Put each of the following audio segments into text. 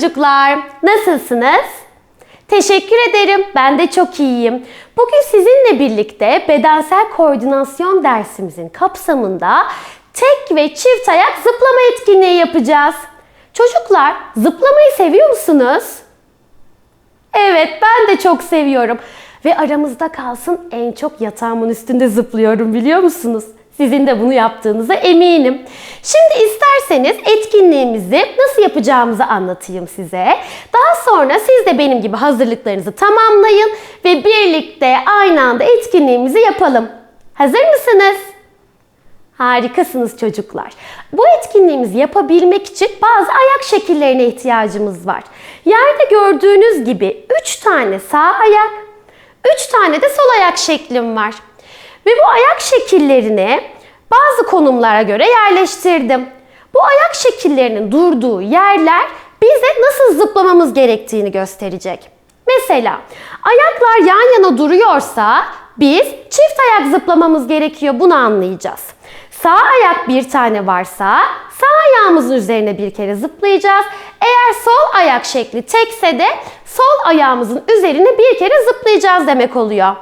çocuklar. Nasılsınız? Teşekkür ederim. Ben de çok iyiyim. Bugün sizinle birlikte bedensel koordinasyon dersimizin kapsamında tek ve çift ayak zıplama etkinliği yapacağız. Çocuklar, zıplamayı seviyor musunuz? Evet, ben de çok seviyorum. Ve aramızda kalsın en çok yatağımın üstünde zıplıyorum biliyor musunuz? Sizin de bunu yaptığınıza eminim. Şimdi isterseniz etkinliğimizi nasıl yapacağımızı anlatayım size. Daha sonra siz de benim gibi hazırlıklarınızı tamamlayın ve birlikte aynı anda etkinliğimizi yapalım. Hazır mısınız? Harikasınız çocuklar. Bu etkinliğimizi yapabilmek için bazı ayak şekillerine ihtiyacımız var. Yerde gördüğünüz gibi 3 tane sağ ayak, 3 tane de sol ayak şeklim var. Ve bu ayak şekillerini bazı konumlara göre yerleştirdim. Bu ayak şekillerinin durduğu yerler bize nasıl zıplamamız gerektiğini gösterecek. Mesela ayaklar yan yana duruyorsa biz çift ayak zıplamamız gerekiyor. Bunu anlayacağız. Sağ ayak bir tane varsa sağ ayağımızın üzerine bir kere zıplayacağız. Eğer sol ayak şekli tekse de sol ayağımızın üzerine bir kere zıplayacağız demek oluyor.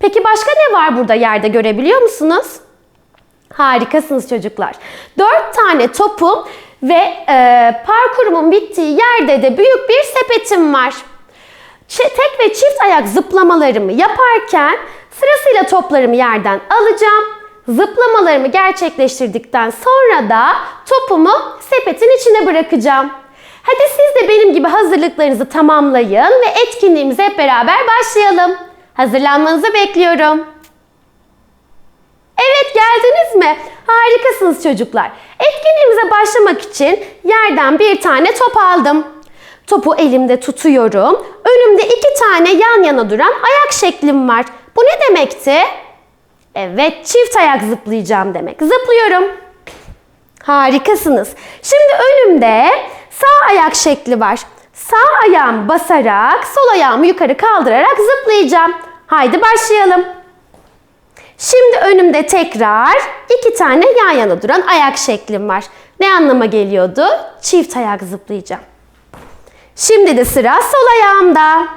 Peki başka ne var burada yerde görebiliyor musunuz? Harikasınız çocuklar. Dört tane topum ve e, parkurumun bittiği yerde de büyük bir sepetim var. Tek ve çift ayak zıplamalarımı yaparken sırasıyla toplarımı yerden alacağım. Zıplamalarımı gerçekleştirdikten sonra da topumu sepetin içine bırakacağım. Hadi siz de benim gibi hazırlıklarınızı tamamlayın ve etkinliğimize hep beraber başlayalım. Hazırlanmanızı bekliyorum. Evet geldiniz mi? Harikasınız çocuklar. Etkinliğimize başlamak için yerden bir tane top aldım. Topu elimde tutuyorum. Önümde iki tane yan yana duran ayak şeklim var. Bu ne demekti? Evet, çift ayak zıplayacağım demek. Zıplıyorum. Harikasınız. Şimdi önümde sağ ayak şekli var. Sağ ayağım basarak, sol ayağımı yukarı kaldırarak zıplayacağım. Haydi başlayalım. Şimdi önümde tekrar iki tane yan yana duran ayak şeklim var. Ne anlama geliyordu? Çift ayak zıplayacağım. Şimdi de sıra sol ayağımda.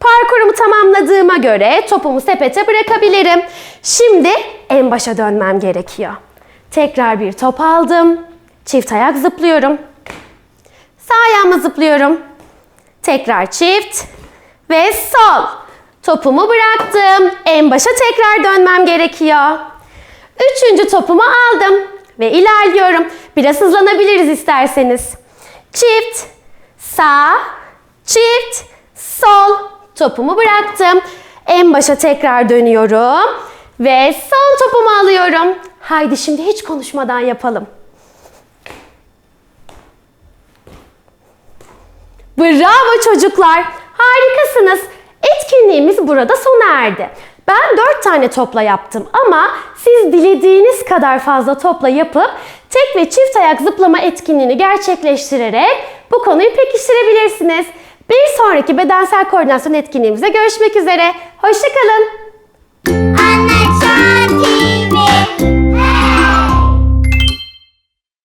Parkurumu tamamladığıma göre topumu sepete bırakabilirim. Şimdi en başa dönmem gerekiyor. Tekrar bir top aldım. Çift ayak zıplıyorum. Sağ ayağıma zıplıyorum. Tekrar çift ve sol. Topumu bıraktım. En başa tekrar dönmem gerekiyor. Üçüncü topumu aldım ve ilerliyorum. Biraz hızlanabiliriz isterseniz. Çift, sağ, çift, sol. Topumu bıraktım. En başa tekrar dönüyorum ve son topumu alıyorum. Haydi şimdi hiç konuşmadan yapalım. Bravo çocuklar. Harikasınız. Etkinliğimiz burada sona erdi. Ben 4 tane topla yaptım ama siz dilediğiniz kadar fazla topla yapıp tek ve çift ayak zıplama etkinliğini gerçekleştirerek bu konuyu pekiştirebilirsiniz. Bir sonraki bedensel koordinasyon etkinliğimize görüşmek üzere. Hoşçakalın. Anne Şakir